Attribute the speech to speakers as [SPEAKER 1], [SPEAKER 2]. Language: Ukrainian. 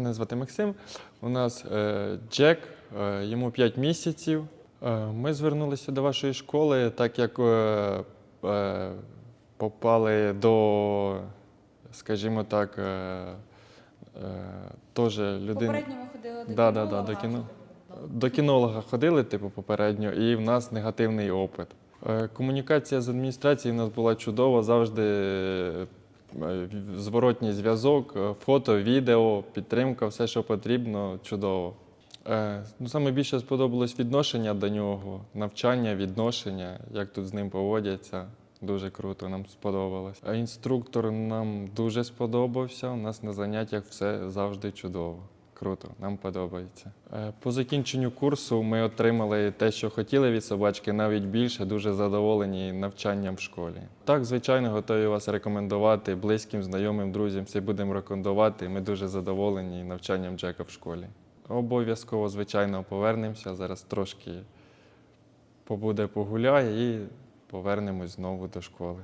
[SPEAKER 1] Мене звати Максим. У нас е, Джек, е, йому 5 місяців. Е, ми звернулися до вашої школи, так як е, е, попали до, скажімо так, е, е, теж людини.
[SPEAKER 2] Попередньо ми ходили до
[SPEAKER 1] Да, да,
[SPEAKER 2] кінолога.
[SPEAKER 1] да, до кіно. До кінолога ходили, типу, попередньо, і в нас негативний опит. Е, Комунікація з адміністрацією в нас була чудова, завжди е, зворотній зв'язок, е, фото, відео, підтримка, все, що потрібно, чудово. Е, Ну, саме більше сподобалось відношення до нього, навчання, відношення, як тут з ним поводяться. Дуже круто, нам сподобалось. А інструктор нам дуже сподобався. У нас на заняттях все завжди чудово. Круто, нам подобається. Е, По закінченню курсу ми отримали те, що хотіли від собачки, навіть більше, дуже задоволені навчанням в школі. Так, звичайно, готові вас рекомендувати близьким, знайомим, друзям. Всі будемо рекомендувати. Ми дуже задоволені навчанням Джека в школі. Обов'язково, звичайно, повернемося. Зараз трошки побуде, погуляє і повернемось знову до школи.